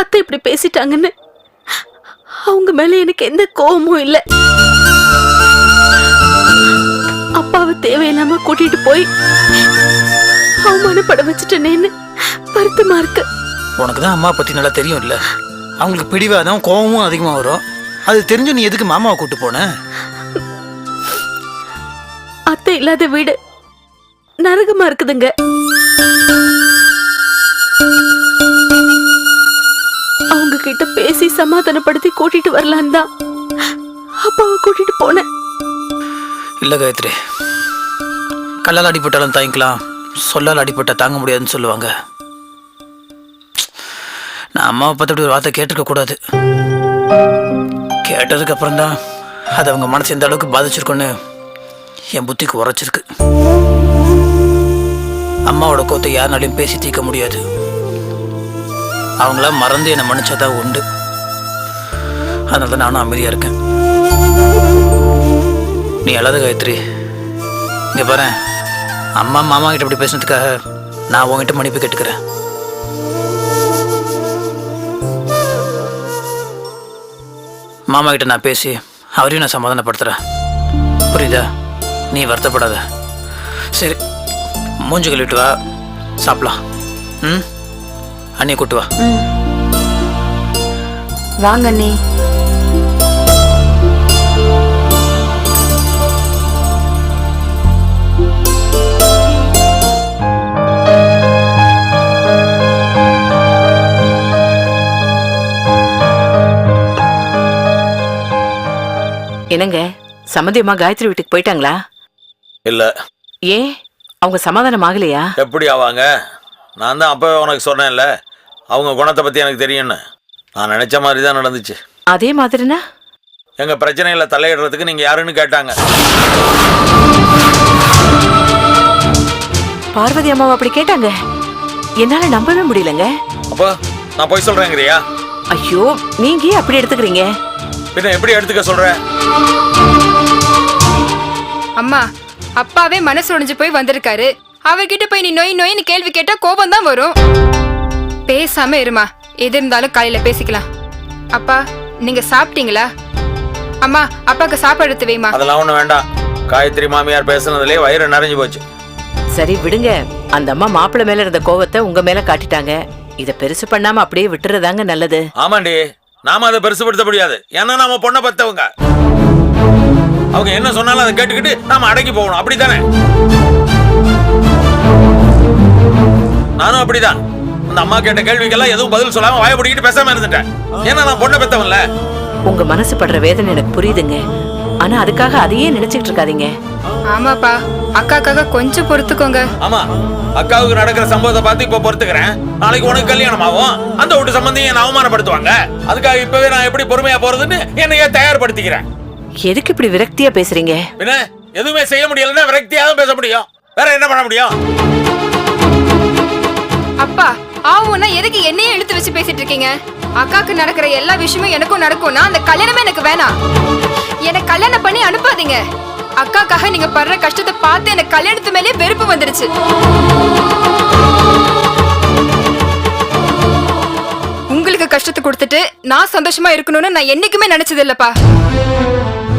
அத்தை இப்படி பேசிட்டாங்கன்னு அவங்க மேல எனக்கு எந்த கோவமும் இல்ல. அப்பாவை தேவையில்லாம கூட்டிட்டு போய் அவமானப்பட வச்சுட்டேனேன்னு வருத்தமா இருக்கு. உனக்கு தான் அம்மா பற்றி நல்லா தெரியும் இல்லை அவங்களுக்கு பிடிவாதம் கோவமும் அதிகமாக வரும். அது தெரிஞ்சு நீ எதுக்கு மாமாவை கூட்டு போன? அத்தை இல்லாத வீடு நரகமா இருக்குதுங்க. பேசி சமாதானப்படுத்தி கூட்டிட்டு வரலான் தான். அப்பாவை கூட்டிட்டு போனேன். இல்லை காயத்ரி. கல்லால் அடிபட்டாலும் தாங்கிக்கலாம். சொல்லால் அடிபட்டா தாங்க முடியாதுன்னு சொல்லுவாங்க. நான் அம்மாவை பார்த்து அப்படி ஒரு வார்த்தை கேட்டிருக்க கூடாது. கேட்டதுக்கு அப்புறம் தான் அது அவங்க மனசு எந்த அளவுக்கு பாதிச்சிருக்கோன்னு என் புத்திக்கு உரைச்சிருக்கு. அம்மாவோட கோத்தை யாருனாலையும் பேசி தீர்க்க முடியாது. அவங்கள மறந்து என்னை மன்னிச்சாதான் உண்டு. அதனால தான் நானும் அமைதியாக இருக்கேன். நீ அழாத காயத்ரி. இங்கே பாரு அம்மா மாமா கிட்ட இப்படி பேசுனதுக்காக நான் உங்ககிட்ட மன்னிப்பு கேட்டுக்கிறேன். மாமா கிட்ட நான் பேசி அவரையும் நான் சமாதானப்படுத்துகிறேன் புரியுதா? நீ வருத்தப்படாத. சரி மூஞ்சி கழுவிட்டு வா. சாப்பிடலாம். ம்? அண்ணியை கூட்டு வா. வாங்க அண்ணி. என்னங்க? சம்மந்தியம்மா காயத்ரி வீட்டுக்கு போயிட்டாங்களா? இல்ல. ஏன்? அவங்க சமாதானம் ஆகலையா எப்படி ஆவாங்க? நான் தான் அப்பவே உனக்கு சொன்னேன்ல அவங்க குணத்தை பத்தி எனக்கு தெரியும்னு. நான் நினைச்ச மாதிரி தான் நடந்துச்சு. அதே மாதிரினா? எங்க பிரச்சனையில தலையிடுறதுக்கு நீங்க யாருன்னு கேட்டாங்க. பார்வதி அம்மாவை அப்படி கேட்டாங்க. என்னால நம்பவே முடியலங்க. அப்போ நான் போய் சொல்றேங்கிறியா? ஐயோ நீங்க ஏன் அப்படி எடுத்துக்கிறீங்க? பின்ன எப்படி எடுத்துக்க சொல்ற? அம்மா அப்பாவே மனசு உடைஞ்சு போய் வந்திருக்காரு. அவர்கிட்ட போய் நீ நொய் நொய்னு கேள்வி கேட்டா கோபம் தான் வரும். பேசாம இருமா. எது இருந்தாலும் காலையில பேசிக்கலாம். அப்பா நீங்க சாப்பிட்டீங்களா? அம்மா அப்பாக்கு சாப்பாடு எடுத்து வைமா. அதெல்லாம் ஒண்ணு வேண்டாம். காயத்ரி மாமியார் பேசுனதுலயே வயிறு நிறைஞ்சு போச்சு. சரி விடுங்க. அந்த அம்மா மாப்பிள்ளை மேல இருந்த கோவத்தை உங்க மேல காட்டிட்டாங்க. இத பெருசு பண்ணாம அப்படியே விட்டுறதாங்க நல்லது. ஆமாண்டி. நாம அதை பெருசுபடுத்த முடியாது. ஏன்னா நாம பொண்ணை பத்தவங்க. அவங்க என்ன சொன்னாலும் அதை கேட்டுக்கிட்டு நாம அடங்கி போகணும். அப்படித்தானே? நானும் அப்படிதான். அந்த அம்மா கேட்ட கேள்விக்கெல்லாம் எதுவும் பதில் சொல்லாம வாய பிடிக்கிட்டு பேசாம இருந்துட்டேன். ஏன்னா நான் பொண்ணை பெத்தவன்ல. உங்க மனசு படுற வேதனை எனக்கு புரியுதுங்க. ஆனா அதுக்காக அதையே நினைச்சிட்டு இருக்காதீங்க. ஆமாப்பா. அக்காக்காக கொஞ்சம் பொறுத்துக்கோங்க. ஆமா. அக்காவுக்கு நடக்கிற சம்பவத்தை பார்த்து இப்ப பொறுத்துக்கிறேன். நாளைக்கு உனக்கு கல்யாணம் ஆகும். அந்த வீட்டு சம்பந்தியும் என்ன அவமானப்படுத்துவாங்க. அதுக்காக இப்பவே நான் எப்படி பொறுமையா போறதுன்னு என்னையே தயார்படுத்திக்கிறேன். எதுக்கு இப்படி விரக்தியா பேசுறீங்க? பின்ன எதுவுமே செய்ய முடியலன்னா விரக்தியா தான் பேச முடியும். வேற என்ன பண்ண முடியும்? அப்பா ஆவுன்னா எதுக்கு என்னையே இழுத்து வச்சு பேசிட்டு இருக்கீங்க? அக்காக்கு நடக்கிற எல்லா விஷயமும் எனக்கும் நடக்கும்னா அந்த கல்யாணமே எனக்கு வேணாம். எனக்கு கல்யாணம் பண்ணி அனுப்பாதீங்க. அக்காக்காக நீங்க படுற கஷ்டத்தை பார்த்து எனக்கு கல்யாணத்து மேலே வெறுப்பு வந்துருச்சு. உங்களுக்கு கஷ்டத்தை கொடுத்துட்டு நான் சந்தோஷமா இருக்கணும்னு நான் என்னைக்குமே நினைச்சது இல்லப்பா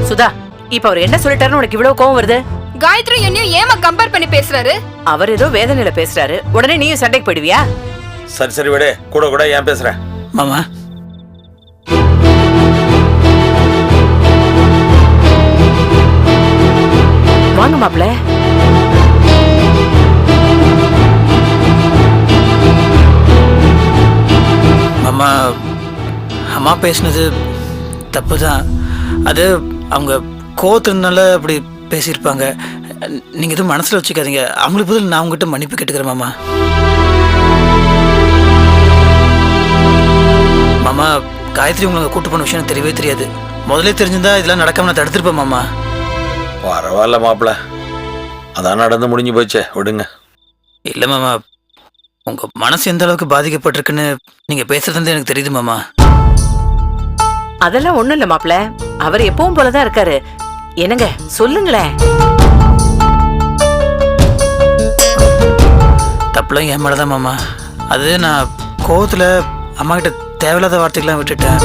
சுதா இப்ப அவர் என்ன சொல்லிட்டாருன்னு உனக்கு இவ்வளவு கோவம் வருது? காயத்ரி என்னையும் ஏமா கம்பேர் பண்ணி பேசுறாரு? அவர் ஏதோ வேதனையில பேசுறாரு. உடனே நீயும் சண்டைக்கு போயிடுவியா? சரி சரி விடு. கூட கூட ஏன் பேசுற? மாமா. வாங்க மாப்பிள்ள அம்மா அம்மா பேசினது தப்பு தான் அது அவங்க கோவத்தினால அப்படி பேசியிருப்பாங்க. நீங்கள் எதுவும் மனசில் வச்சுக்காதீங்க. அவங்களுக்கு பதில் நான் உங்ககிட்ட மன்னிப்பு கேட்டுக்கிறேன் மாமா. மாமா காயத்ரி உங்களை கூட்டு போன விஷயம் தெரியவே தெரியாது. முதல்ல தெரிஞ்சிருந்தா இதெல்லாம் நடக்காம நான் தடுத்திருப்பேன் மாமா. பரவாயில்ல மாப்பிள அதான் நடந்து முடிஞ்சு போச்சே விடுங்க. இல்லை மாமா. உங்கள் மனசு எந்த அளவுக்கு பாதிக்கப்பட்டிருக்குன்னு நீங்கள் பேசுறது வந்து எனக்கு தெரியுது மாமா. அதெல்லாம் ஒண்ணும் இல்ல மாப்பிள்ள. அவர் எப்பவும் போலதான் இருக்காரு. என்னங்க சொல்லுங்களேன். தப்புலாம் என் மேலே தான் மாமா. அது நான் கோவத்தில் அம்மா கிட்ட தேவையில்லாத வார்த்தைகள்லாம் விட்டுட்டேன்.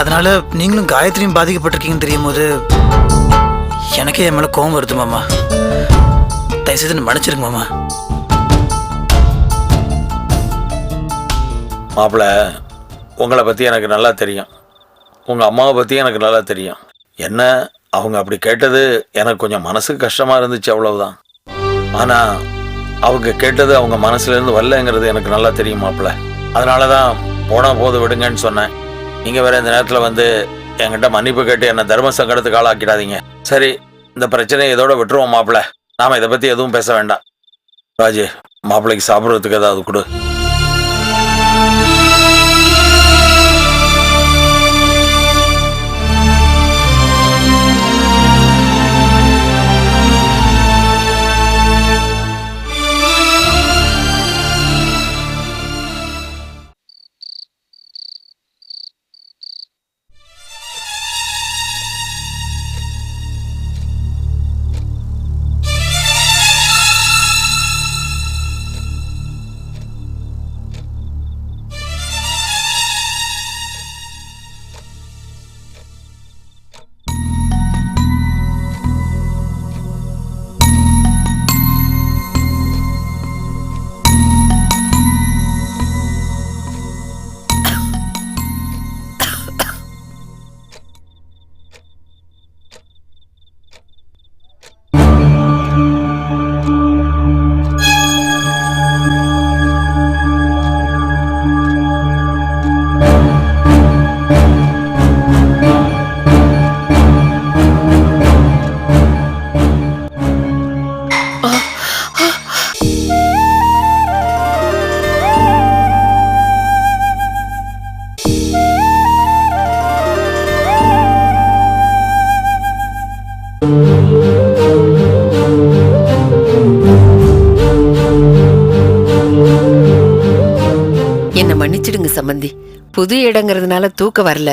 அதனால நீங்களும் காயத்ரியும் பாதிக்கப்பட்டிருக்கீங்கன்னு தெரியும் போது எனக்கே என் மேலே கோவம் வருது மாமா. தயவுசெய்து மன்னிச்சிருங்க மாமா. மாப்பிள உங்களை பற்றி எனக்கு நல்லா தெரியும். உங்கள் அம்மாவை பற்றி எனக்கு நல்லா தெரியும். என்ன அவங்க அப்படி கேட்டது எனக்கு கொஞ்சம் மனசுக்கு கஷ்டமாக இருந்துச்சு அவ்வளவுதான். ஆனால் அவங்க கேட்டது அவங்க மனசுலேருந்து வரலங்கிறது எனக்கு நல்லா தெரியும் அதனால தான் போனால் போது விடுங்கன்னு சொன்னேன். நீங்கள் வேற இந்த நேரத்தில் வந்து என்கிட்ட மன்னிப்பு கேட்டு என்னை தர்ம சங்கடத்துக்கு ஆளாக்கிடாதீங்க. சரி இந்த பிரச்சனையை இதோட விட்டுருவோம் மாப்பிள நாம் இதை பற்றி எதுவும் பேச வேண்டாம். ராஜு மாப்பிள்ளைக்கு சாப்பிட்றதுக்கு ஏதாவது கொடு. மன்னிச்சிடுங்க சம்பந்தி. புது இடங்கிறதுனால தூக்கம் வரல.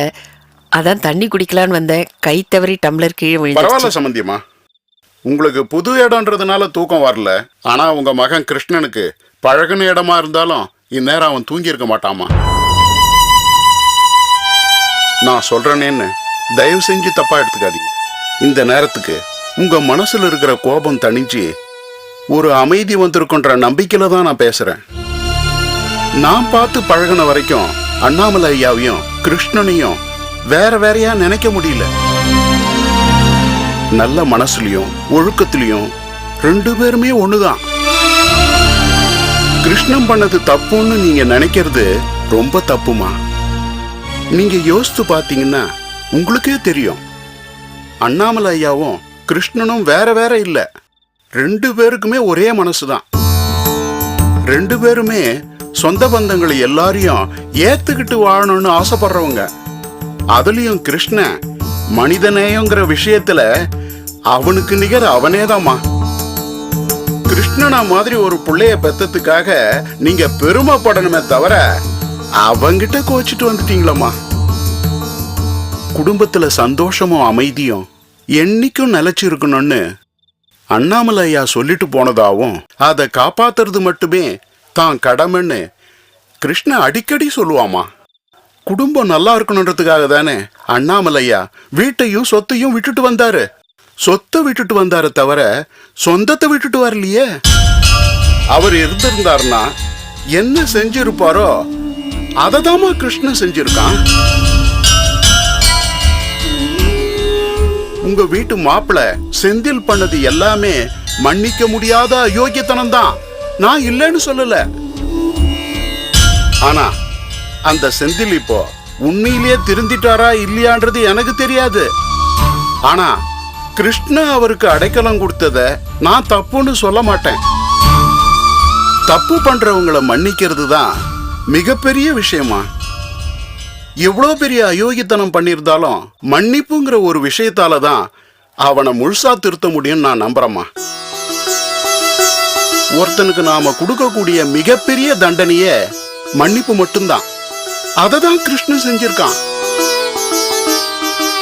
அதான் தண்ணி குடிக்கலான்னு வந்தேன். கை தவறி டம்ளர் கீழே பரவாயில்ல சம்பந்தியம்மா உங்களுக்கு புது இடம்ன்றதுனால தூக்கம் வரல. ஆனா உங்க மகன் கிருஷ்ணனுக்கு பழகுன இடமா இருந்தாலும் இந்நேரம் அவன் தூங்கி இருக்க மாட்டாமா நான் சொல்றேனேன்னு தயவு செஞ்சு தப்பா எடுத்துக்காதீங்க. இந்த நேரத்துக்கு உங்க மனசுல இருக்கிற கோபம் தணிஞ்சு ஒரு அமைதி வந்திருக்குன்ற நம்பிக்கையில தான் நான் பேசுறேன். நான் பார்த்து பழகுன வரைக்கும் அண்ணாமலை ஐயாவையும் கிருஷ்ணனையும் வேற வேறையா நினைக்க முடியல. நல்ல மனசுலயும் ஒழுக்கத்திலையும் ரெண்டு பேருமே ஒண்ணுதான். கிருஷ்ணன் பண்ணது தப்புன்னு நீங்க நினைக்கிறது ரொம்ப தப்புமா? நீங்க யோசித்து பார்த்தீங்கன்னா உங்களுக்கே தெரியும். அண்ணாமலை ஐயாவும் கிருஷ்ணனும் வேற வேற இல்ல. ரெண்டு பேருக்குமே ஒரே மனசுதான். ரெண்டு பேருமே சொந்த பந்தங்களை எல்லாரையும் ஏத்துக்கிட்டு வாழணும்னு ஆசைப்படுறவங்க. அதுலயும் கிருஷ்ண மனிதநேயங்கிற விஷயத்துல அவனுக்கு நிகர் அவனேதாம்மா. கிருஷ்ணனா மாதிரி ஒரு புள்ளைய பெத்ததுக்காக நீங்க பெருமைப்படணுமே தவிர அவங்கிட்ட கோச்சிட்டு வந்துட்டீங்களம்மா. குடும்பத்துல சந்தோஷமும் அமைதியும் என்னைக்கும் நிலைச்சு இருக்கணும்னு அண்ணாமலை ஐயா சொல்லிட்டு போனதாவும் அதை காப்பாத்துறது மட்டுமே தான் கடமைன்னு கிருஷ்ண அடிக்கடி சொல்லுவாமா. குடும்பம் நல்லா இருக்கணுன்றதுக்காக தானே. அண்ணாமலையா வீட்டையும் சொத்தையும் விட்டுட்டு வந்தாரு. சொத்தை விட்டுட்டு வந்தாரு தவிர சொந்தத்தை விட்டுட்டு வரலையே. அவர் இருந்திருந்தாருன்னா என்ன செஞ்சிருப்பாரோ அததாம்மா கிருஷ்ணன் செஞ்சிருக்கான். உங்க வீட்டு மாப்பிள செந்தில் பண்ணது எல்லாமே மன்னிக்க முடியாத அயோக்கியத்தனம் தான் நான் இல்லைன்னு சொல்லல. ஆனா அந்த செந்தில் இப்போ உண்மையிலேயே திருந்திட்டாரா இல்லையான்றது எனக்கு தெரியாது. ஆனா கிருஷ்ண அவருக்கு அடைக்கலம் கொடுத்தத நான் தப்புன்னு சொல்ல மாட்டேன். தப்பு பண்றவங்கள மன்னிக்கிறது தான் மிகப்பெரிய விஷயமா? எவ்வளோ பெரிய அயோகித்தனம் பண்ணியிருந்தாலும் மன்னிப்புங்கிற ஒரு விஷயத்தால தான் அவனை முழுசா திருத்த முடியும்னு நான் நம்புறேம்மா. ஒருத்தனுக்கு நாம கொடுக்கக்கூடிய மிகப்பெரிய தண்டனைய மன்னிப்பு மட்டும்தான். அதை தான் கிருஷ்ணன் செஞ்சிருக்கான்.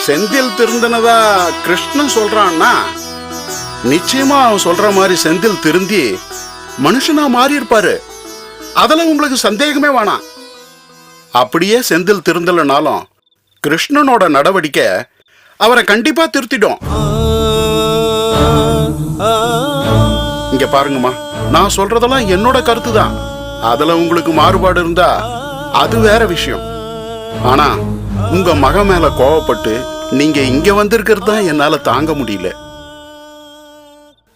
செந்தில் திருந்தனதா கிருஷ்ணன் சொல்றான்னா நிச்சயமா அவன் சொல்ற மாதிரி செந்தில் திருந்தி மனுஷனா மாறி இருப்பாரு அதுல உங்களுக்கு சந்தேகமே வேணாம். அப்படியே செந்தில் திருந்தலனாலும் கிருஷ்ணனோட நடவடிக்கை அவரை கண்டிப்பா திருத்திடும். இங்க பாருங்கம்மா. நான் சொல்றதெல்லாம் என்னோட கருத்து தான் அதுல உங்களுக்கு மாறுபாடு இருந்தா அது வேற விஷயம். ஆனா உங்க மக மேல கோவப்பட்டு நீங்க இங்க வந்திருக்கிறது தான் என்னால தாங்க முடியல.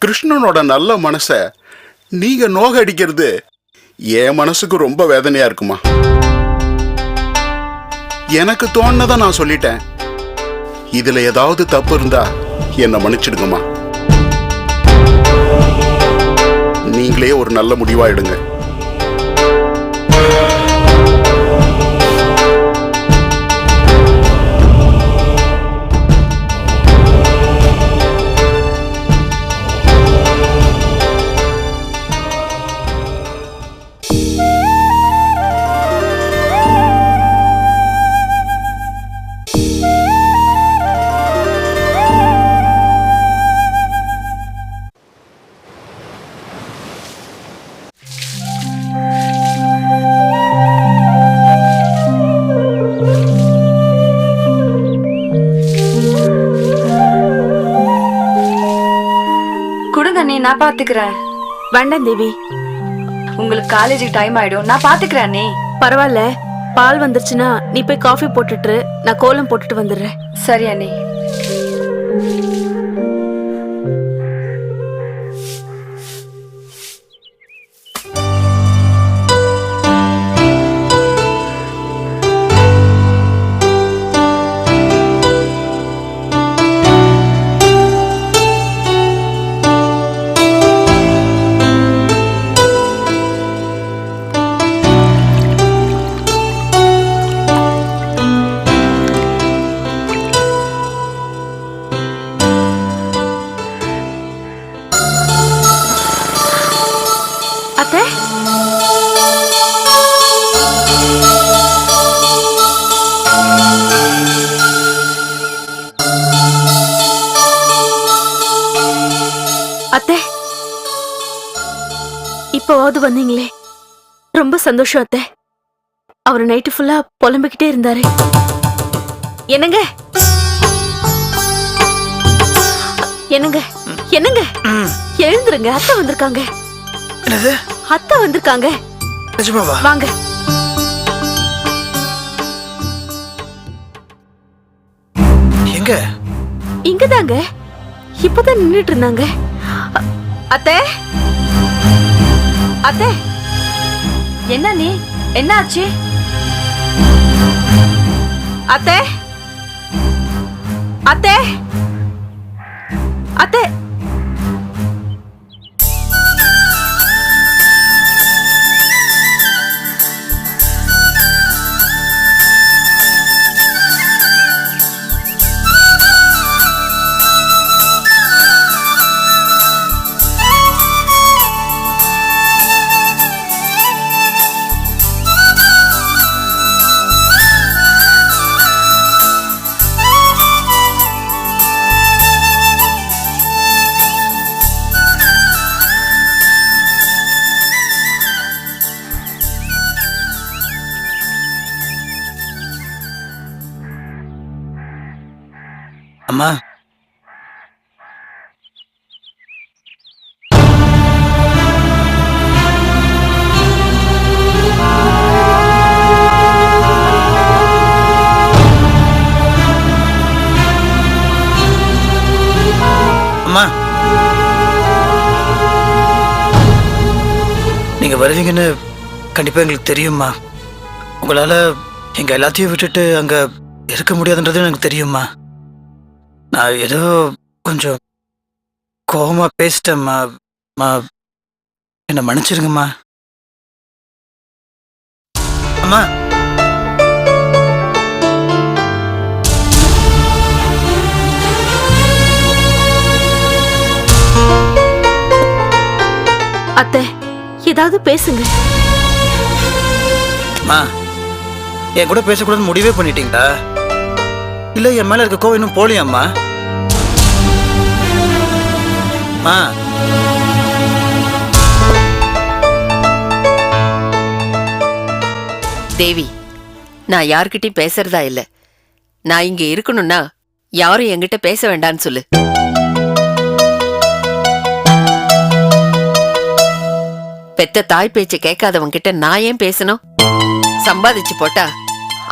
கிருஷ்ணனோட நல்ல மனச நீங்க நோகடிக்கிறது என் மனசுக்கு ரொம்ப வேதனையா இருக்குமா? எனக்கு தோணுனதை நான் சொல்லிட்டேன். இதுல ஏதாவது தப்பு இருந்தா என்ன மன்னிச்சிடுங்கம்மா. நீங்களே ஒரு நல்ல முடிவாயிடுங்க. அண்ணே? நான் பாத்துக்கிறேன். வேண்டாம் தேவி. உங்களுக்கு காலேஜுக்கு டைம் ஆயிடும். நான் பாத்துக்கிறேன் அண்ணே. பரவாயில்ல. பால் வந்துருச்சுன்னா நீ போய் காஃபி போட்டுட்டு நான் கோலம் போட்டுட்டு வந்துடுறேன். சரி அண்ணே. இப்போவாவது வந்தீங்களே. ரொம்ப சந்தோஷம் அத்தை. அவர் நைட்டு ஃபுல்லா புலம்பிக்கிட்டே இருந்தாரு. என்னங்க? என்னங்க? என்னங்க? எழுந்துருங்க அத்தை வந்திருக்காங்க. என்னது? அத்தை வந்திருக்காங்க. நிஜமாவா? வாங்க. எங்க? இங்கதாங்க. இப்பதான் நின்னுட்டு இருந்தாங்க. அத்தை? அத்தே! என்ன நீ? என்ன ஆச்சு அத்தே! அத்தே! அத்தே! நீங்கள் வருவீங்கன்னு கண்டிப்பாக எங்களுக்கு தெரியுமா உங்களால் எங்கள் எல்லாத்தையும் விட்டுட்டு அங்கே இருக்க முடியாதுன்றது எனக்கு தெரியுமா நான் ஏதோ கொஞ்சம் கோபமாக பேசிட்டேம்மா. மா என்னை மன்னிச்சிருங்கம்மா. அம்மா. அத்தை ஏதாவது பேசுங்க. அம்மா என் கூட பேசக்கூடாதுன்னு முடிவே பண்ணிட்டீங்களா? இல்ல என் மேல இருக்க கோவம் இன்னும் போலியாம்மா அம்மா. தேவி நான் யார்கிட்டயும் பேசுறதா இல்ல. நான் இங்க இருக்கணும்னா யாரும் என்கிட்ட பேச வேண்டாம்னு சொல்லு. பெத்த தாய் பேச்சு கேட்காதவன் கிட்ட நான் ஏன் பேசணும்? சம்பாதிச்சு போட்டா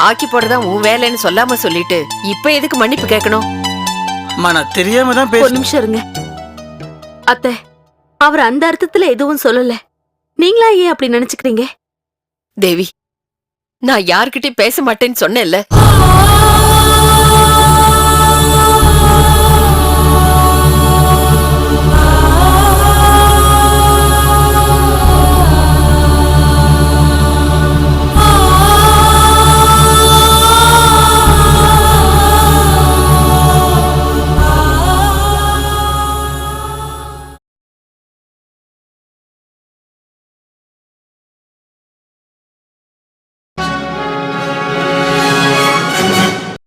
ஆக்கி போடுறதா உன் வேலைன்னு சொல்லாம சொல்லிட்டு இப்ப எதுக்கு மன்னிப்பு கேட்கணும்? அம்மா நான் தெரியாம தான் ஒரு நிமிஷம் இருங்க. அத்தை அவர் அந்த அர்த்தத்துல எதுவும் சொல்லல. நீங்களா ஏன் அப்படி நினைச்சுக்கிறீங்க? தேவி நான் யார்கிட்டயும் பேச மாட்டேன்னு சொன்னேன்ல.